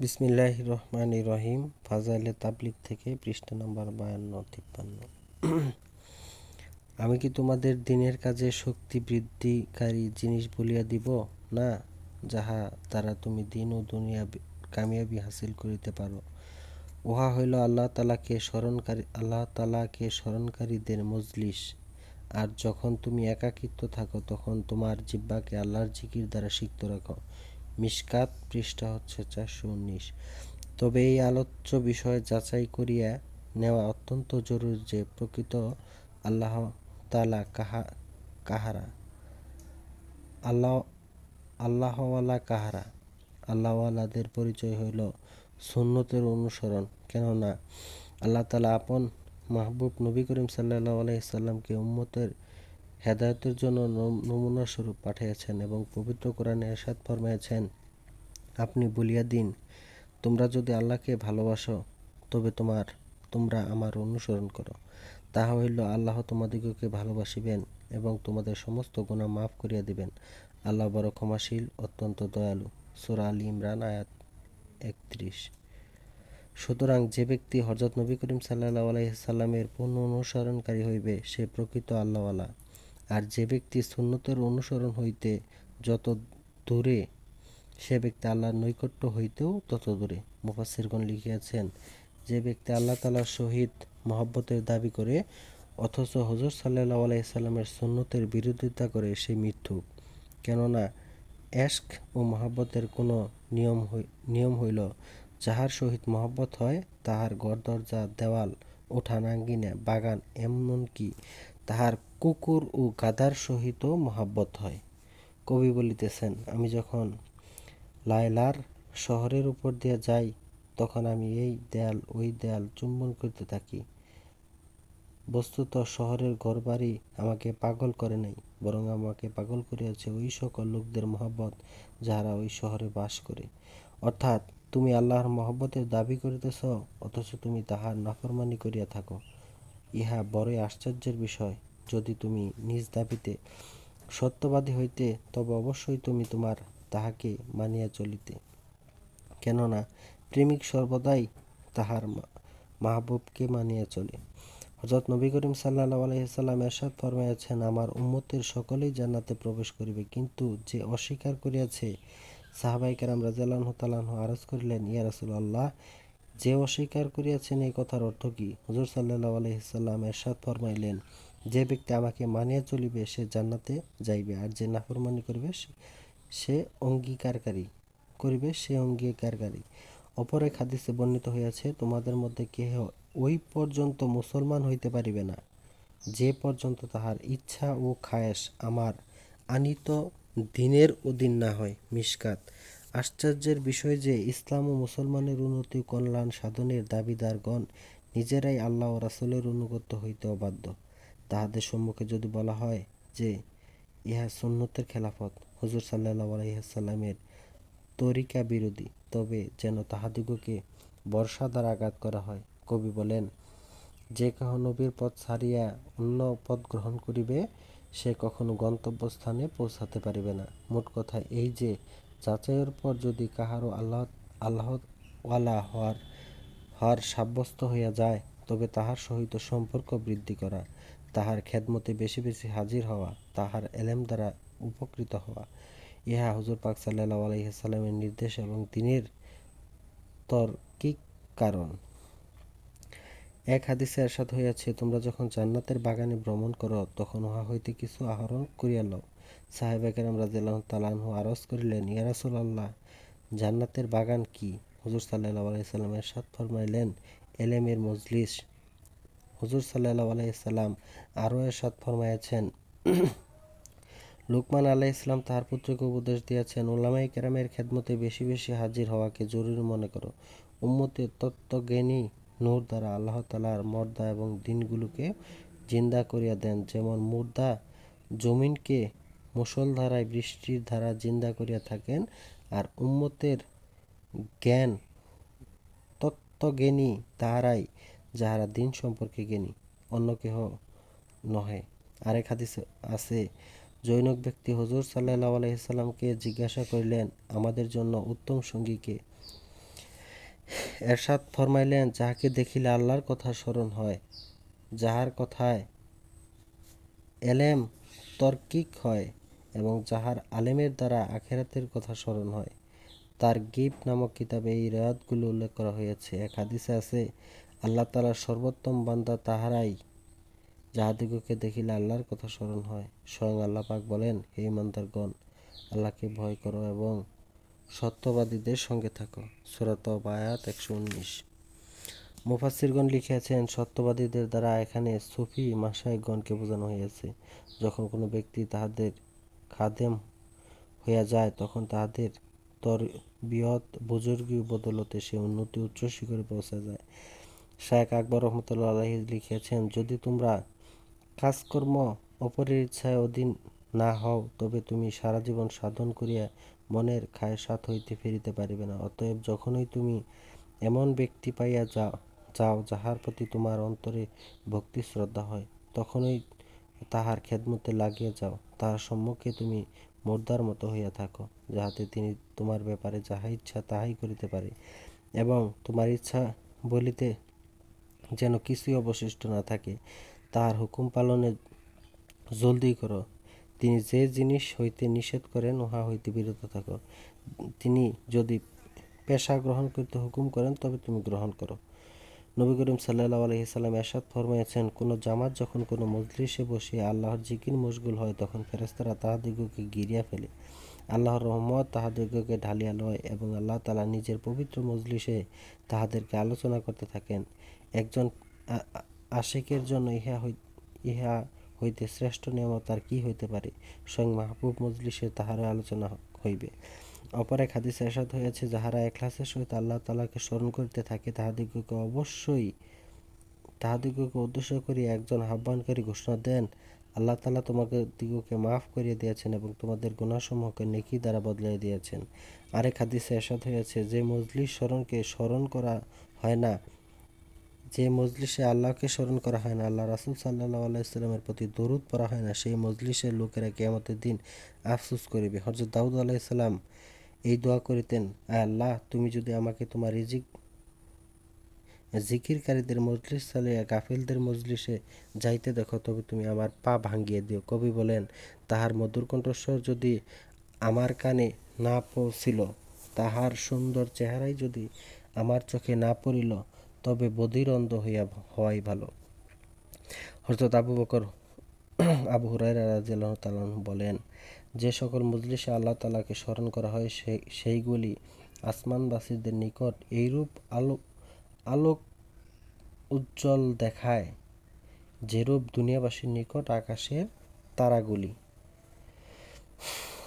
বিসমিল্লাহ রহমান রহিম, ফাজাইলে তাবলিক থেকে পৃষ্ঠা নম্বর বায়ান্ন, তিপ্পান্ন। আমি কি তোমাদের দিনের কাজে শক্তি বৃদ্ধিকারী জিনিস বলিয়া দিব? না, যাহা দ্বারা তুমি দিন ও দুনিয়া কামিয়াবি হাসিল করিতে পারো। উহা হইল আল্লাহ তালাকে স্মরণকারী আল্লাহ তালাকে স্মরণকারীদের মজলিস। আর যখন তুমি একাকিত্ব থাকো, তখন তোমার জিব্বাকে আল্লাহর জিকির দ্বারা সিক্ত রাখো। মিসকাত পৃষ্ঠা হচ্ছে চারশো উনিশ। তবে এই আলোচ্য বিষয় যাচাই করিয়া নেওয়া অত্যন্ত জরুরি যে প্রকৃত আল্লাহ তালা কাহা, কাহারা? আল্লাহ, আল্লাহওয়ালা কাহারা? আল্লাহওয়ালাদের পরিচয় হইল সুন্নতের অনুসরণ। কেননা আল্লাহ তালা আপন মাহবুব নবী করিম সাল্লাহ আলাইসাল্লামকে উম্মতের হেদায়তের জন্য নমুনা স্বরূপ পাঠিয়েছেন এবং পবিত্র কোরআনে এরশাদ ফরমাইয়াছেন আপনি বলিয়া দিন, তোমরা যদি আল্লাহকে ভালোবাসো, তবে তোমার, তোমরা আমার অনুসরণ করো। তাহা হইল আল্লাহ তোমাদিগকে ভালোবাসিবেন এবং তোমাদের সমস্ত গুণা মাফ করিয়া দিবেন। আল্লাহ বড় ক্ষমাশীল, অত্যন্ত দয়ালু। সুরা আলী ইমরান, আয়াত একত্রিশ। সুতরাং যে ব্যক্তি হজরত নবী করিম সাল্লাহ আলাইসাল্লামের পূর্ণ অনুসরণকারী হইবে, সে প্রকৃত আল্লাহওয়ালা। আর যে ব্যক্তি সুন্নতের অনুসরণ হইতে যত দূরে সে ব্যক্তি আল্লাহর নৈকট্য হইতেও তত দূরে। মুফাসিরগণ লিখিয়াছেন, যে ব্যক্তি আল্লাহ তালার সহিত মহব্বতের দাবি করে, অথচ হজর সাল্লাহ আলাইসাল্লামের সুন্নতের বিরোধিতা করে, সে মিথ্যুক। কেননা, এশক ও মহাব্বতের কোনো নিয়ম নিয়ম হইল, যাহার সহিত মহব্বত হয়, তাহার গড় দরজা দেওয়াল ওঠানাঙ্গিনা বাগান, এমনকি তাহার কুকুর ও গাদার সহিত মহাব্বত হয়। কবি বলিতেছেন, আমি যখন লায়লার শহরের উপর দিয়ে যাই, তখন আমি এই দেয়াল, ওই দেয়াল চুম্বন করতে থাকি। বস্তুত শহরের ঘরবাড়ি আমাকে পাগল করে নাই, বরং আমাকে পাগল করিয়াছে ওই সকল লোকদের মহব্বত যাহারা ওই শহরে বাস করে। অর্থাৎ তুমি আল্লাহর মহব্বতের দাবি করিতেছ, অথচ তুমি তাহার নাফরমানি করিয়া থাকো। ইহা বড়ই আশ্চর্যের বিষয়। যদি তুমি নিজ দাবিতে সত্যবাদী হইতে, তবে অবশ্যই তুমি তোমার তাহাকে মানিয়া চলিতে। কেননা প্রেমিক সর্বদাই তাহার মাহবুবকে মানিয়া চলে। হজরত নবী করিম সাল্লাহ আলহিসাল্লাম এরশাদ ফরমাইয়াছেন, আমার উম্মতের সকলেই জান্নাতে প্রবেশ করিবে, কিন্তু যে অস্বীকার করিয়াছে সাহাবাই কেরাম রাজালাহ তালাহ আরজ করিলেন, ইয়া আল্লাহ যে অস্বীকার করিয়াছেন, এই কথার অর্থ কি? হজর সাল্লাহ আলহিসাল্লাম এরশাদ ফরমাইলেন, যে ব্যক্তি আমাকে মানিয়া চলিবে, সে জান্নাতে যাইবে, আর যে নাফরমানি করিবে সে অঙ্গীকারকারী, করিবে সে অঙ্গীকারকারী। অপর এক হাদিসে বর্ণিত হইয়াছে, তোমাদের মধ্যে কেহ ওই পর্যন্ত মুসলমান হইতে পারিবে না, যে পর্যন্ত তাহার ইচ্ছা ও খায়েশ আমার আনিত দিনের অধীন না হয় মিসকাত আশ্চর্যের বিষয় যে, ইসলাম ও মুসলমানের উন্নতি কল্যাণ সাধনের দাবিদারগণ নিজেরাই আল্লাহ ও রাসুলের অনুগত হইতে অবাধ্য। তাহাদের সম্মুখে যদি বলা হয় যে, ইহা সুন্নতের খেলাফত হুজুর সাল্লাহ আলহিহাসাল্লামের তরিকা বিরোধী। তবে যেন তাহাদিগকে বর্ষা দ্বারা আঘাত করা হয়, কবি বলেন, যে কাহ নবীর পথ ছাড়িয়া অন্য পথ গ্রহণ করিবে, সে কখনো গন্তব্যস্থানে পৌঁছাতে পারিবে না। মোট কথা এই যে, যাচাইয়ের পর যদি কাহারও আল্লাহ আল্লাহ ওয়ালা হওয়ার হওয়ার সাব্যস্ত হইয়া যায়, তবে তাহার সহিত সম্পর্ক বৃদ্ধি করা, তাহার খেদমতে বেশি বেশি হাজির হওয়া, তাহার এলেম দ্বারা উপকৃত হওয়া। ইহা হুজুর পাক সাল্লাহ আলহিহাস্লামের নির্দেশ এবং দিনের তর্কিক কারণ। এক হাদিসে এরশাদ হইয়াছে, তোমরা যখন জান্নাতের বাগানে ভ্রমণ করো, তখন উহা হইতে কিছু আহরণ করিয়া লও। সাহেবেকেরাম রাজিয়াল্লাহ তালাহ আরজ করিলেন ইয়ারাসুল আল্লাহ জান্নাতের বাগান কি? হুজুর সাল্লাহ আলাইসাল্লাম এরশাদ ফরমাইলেন, এলেমের মজলিস। হুজুর সাল্লাহ আলাইসাল্লাম আরও এরশাদ ফরমাইয়াছেন লুকমান আলাহ ইসলাম তাহার পুত্রকে উপদেশ দিয়েছেন ওলামাই কেরামের খেদমতে বেশি বেশি হাজির হওয়াকে জরুরি মনে করো। উম্মতের তত্ত্বজ্ঞানী নূর দ্বারা আল্লাহ তালার মর্দা এবং দিনগুলোকে জিন্দা করিয়া দেন। যেমন মুর্দা জমিনকে মুসলধারায় বৃষ্টির ধারা জিন্দা করিয়া থাকেন আর উম্মতের জ্ঞান তত্ত্বজ্ঞানী তাহারাই, যাহারা দিন সম্পর্কে জ্ঞানী, অন্য কেহ নহে। আরেক হাদিস আছে জৈনক ব্যক্তি হজুর সাল্লাহ আলাইসাল্লামকে জিজ্ঞাসা করিলেন, আমাদের জন্য উত্তম সঙ্গীকে এরশাদ ফরমাইলেন, যাহাকে দেখিলে আল্লাহর কথা স্মরণ হয়, যাহার কথায় এলেম তর্কিক হয় এবং যাহার আলেমের দ্বারা আখেরাতের কথা স্মরণ হয়, তার গিব নামক কিতাবে এই রেয়াতগুলো উল্লেখ করা হয়েছে। এক হাদিসে আছে, আল্লাহ তালার সর্বোত্তম বান্দা তাহারাই যাহাদিগকে দেখিলে আল্লাহর কথা স্মরণ হয়, স্বয়ং আল্লাহ পাক বলেন, হে ইমানদারগণ, আল্লাহকে ভয় করো এবং সত্যবাদীদের সঙ্গে থাকো। সুরাত আয়াত একশো উনিশ। মুফাসিরগণ লিখিয়াছেন, সত্যবাদীদের দ্বারা এখানে সুফি মাসাইগণকে বোঝানো হয়েছে যখন কোনো ব্যক্তি তাহাদের খাদেম হইয়া যায়, তখন তাহাদের তর, বৃহৎ বুজুর্গি বদলতে সে উন্নতি উচ্চ শিখরে পৌঁছা যায়। শায়েক আকবর রহমতুল্লাহ আলহি লিখিয়াছেন, যদি তোমরা কাজকর্ম অপরের ইচ্ছায় অধীন না হও, তবে তুমি সারা জীবন সাধন করিয়া মনের খায় খায়সাত হইতে ফিরিতে পারিবে না। অতএব যখনই তুমি এমন ব্যক্তি পাইয়া যাও যাও যাহার প্রতি তোমার অন্তরে ভক্তি শ্রদ্ধা হয়, তখনই তাহার খেদমতে লাগিয়ে যাও। তাহার সম্মুখে তুমি মোর্দার মতো হইয়া থাকো, যাহাতে তিনি তোমার ব্যাপারে যাহা ইচ্ছা তাহাই করিতে পারে এবং তোমার ইচ্ছা বলিতে যেন কিছুই অবশিষ্ট না থাকে। তাহার হুকুম পালনে জলদি করো। তিনি যে জিনিস হইতে নিষেধ করেন, উহা হইতে বিরত থাকো। তিনি যদি পেশা গ্রহণ করতে হুকুম করেন, তবে তুমি গ্রহণ করো। নবী করিম সাল্লাহ আলহিসাল্লাম এরশাদ ফরমাইয়াছেন, কোনো জামাত যখন কোনো মজলিসে বসিয়া আল্লাহর জিকির মশগুল হয়, তখন ফেরেস্তারা তাহাদিগকে গিরিয়া ফেলে। আল্লাহর রহমত তাহাদিগকে ঢালিয়া লয় এবং আল্লাহ তালা নিজের পবিত্র মজলিসে তাহাদেরকে আলোচনা করতে থাকেন। একজন আশেকের জন্য ইহা হই, ইহা হইতে শ্রেষ্ঠ নিয়ামত আর কি হইতে পারে? স্বয়ং মাহবুব মজলিসে তাহার আলোচনা হইবে। অপর এক হাদিসে এরশাদ হয়েছে যাহারা এখলাসের সহিত আল্লাহ তালাকে স্মরণ করিতে থাকে, তাহাদিগকে অবশ্যই, তাহাদিগকে উদ্দেশ্য করিয়া একজন আহ্বানকারী ঘোষণা দেন, আল্লাহ তালা তোমাকে দিগকে মাফ করিয়া দিয়েছেন এবং তোমাদের গুণাসমূহকে নেকি দ্বারা বদলাই দিয়েছেন। আরেক হাদিসে এরশাদ হয়েছে যে মজলিস স্মরণকে স্মরণ করা হয় না যে মজলিসে আল্লাহকে স্মরণ করা হয় না, আল্লাহ রাসুল সাল্লাহ আলাইস্লামের প্রতি দরুদ পড়া হয় না, সেই মজলিসের লোকেরা কেয়ামতের দিন আফসুস করিবে। হজরত দাউদ আলাইসাল্লাম এই দোয়া করিতেন আল্লাহ, তুমি যদি আমাকে তোমার রিজিক জিকিরকারীদের মজলিস চালিয়া, গাফিলদের মজলিসে যাইতে দেখো, তবে তুমি আমার পা ভাঙ্গিয়ে দিও। কবি বলেন, তাহার মধুর কণ্ঠস্বর যদি আমার কানে না পৌঁছিল, তাহার সুন্দর চেহারাই যদি আমার চোখে না পড়িল তবে বধির অন্ধ হইয়া হওয়াই ভালো। হরতত আবু বকর আবু হুরাইরা রাজিয়াল্লাহ বলেন, যে সকল মজলিসে আল্লাহ তালাকে স্মরণ করা হয় সেই সেইগুলি আসমানবাসীদের নিকট এইরূপ আলোক আলোক উজ্জ্বল দেখায়, যেরূপ দুনিয়াবাসীর নিকট আকাশের তারাগুলি।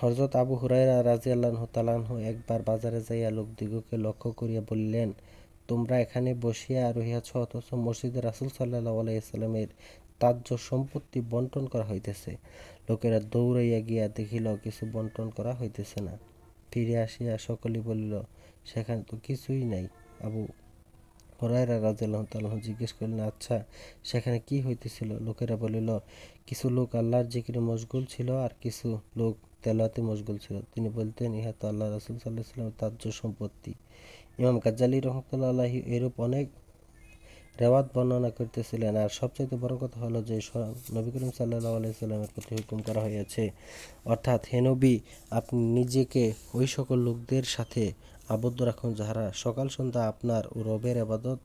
হজরত আবু হুরাইরা রাজি আল্লাহ তালাহ একবার বাজারে যাইয়া লোকদিগকে লক্ষ্য করিয়া বললেন তোমরা এখানে বসিয়া রহিয়াছ, অথচ মসজিদে রাসুল সাল্লাহ আলাইসাল্লামের তাজ্য সম্পত্তি বন্টন করা হইতেছে। লোকেরা দৌড়াইয়া গিয়া দেখিল, কিছু বন্টন করা হইতেছে না। ফিরে আসিয়া সকলে বলিল, সেখানে তো কিছুই নাই। আবু হরাইরা রাজাল্লাহ জিজ্ঞেস করলেন আচ্ছা সেখানে কি হইতেছিল? লোকেরা বলিল, কিছু লোক আল্লাহর জিকিরে মশগুল ছিল আর কিছু লোক তেলাতে মশগুল ছিল। তিনি বলতেন, ইহা তো আল্লাহ রসুল সাল্লাহ সাল্লামের তাজ্য সম্পত্তি। ইমাম গাজ্জালি রহমতুল্লাহ এরূপ অনেক রেওয়াত বর্ণনা করতেছিলেন। আর সবচাইতে বড় কথা হলো যে নবী করিম সাল্লাহ আলাইসাল্লামের প্রতি হুকুম করা হয়েছে অর্থাৎ, হে নবী, আপনি নিজেকে ওই সকল লোকদের সাথে আবদ্ধ রাখুন যাহারা সকাল সন্ধ্যা আপনার ও রবের আবাদত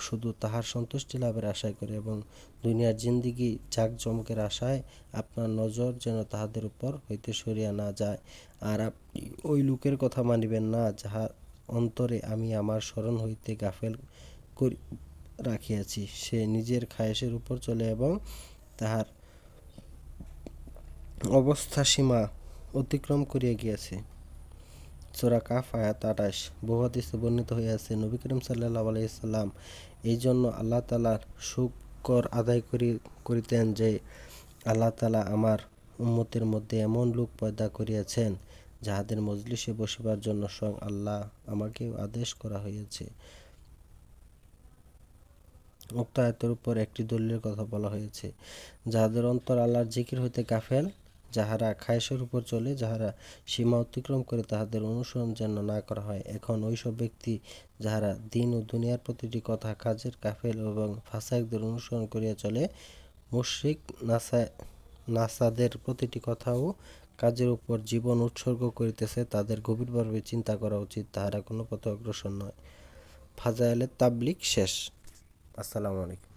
শুধু তাহার সন্তুষ্টি লাভের আশায় করে এবং দুনিয়ার জিন্দিগি জাঁকজমকের আশায় আপনার নজর যেন তাহাদের উপর হইতে সরিয়া না যায়। আর আপনি ওই লোকের কথা মানিবেন না যাহার অন্তরে আমি আমার স্মরণ হইতে গাফেল করি রাখিয়াছি। সে নিজের খায়েশের উপর চলে এবং তাহার অবস্থা সীমা অতিক্রম করিয়া গিয়াছে। সোরা কাফ আয়াত আঠাশ বহুহাদিসে বর্ণিত হইয়াছে, নবী করিম সাল্লাহ আলাইসাল্লাম এই জন্য আল্লাহ তালার শুকর আদায় করি, করিতেন যে আল্লাহ তালা আমার উম্মতের মধ্যে এমন লোক পয়দা করিয়াছেন যাহাদের মজলিসে বসিবার জন্য স্বয়ং আল্লাহ আমাকে আদেশ করা হইয়াছে। উক্ত আয়তের উপর একটি দলিলের কথা বলা হয়েছে যাদের অন্তর আল্লাহর জিকির হইতে গাফেল যাহারা খায়েশের উপর চলে, যাহারা সীমা অতিক্রম করে তাহাদের অনুসরণ যেন না করা হয়। এখন ওইসব ব্যক্তি যাহারা দিন ও দুনিয়ার প্রতিটি কথা কাজের কাফেল এবং ফাসাইকদের অনুসরণ করিয়া চলে, মুশরিক নাসা নাসাদের প্রতিটি কথা ও কাজের উপর জীবন উৎসর্গ করিতেছে, তাদের গভীরভাবে চিন্তা করা উচিত, তাহারা কোনো পথে অগ্রসর নয়। ফাজাইলে তাবলিক শেষ। আসসালামু আলাইকুম।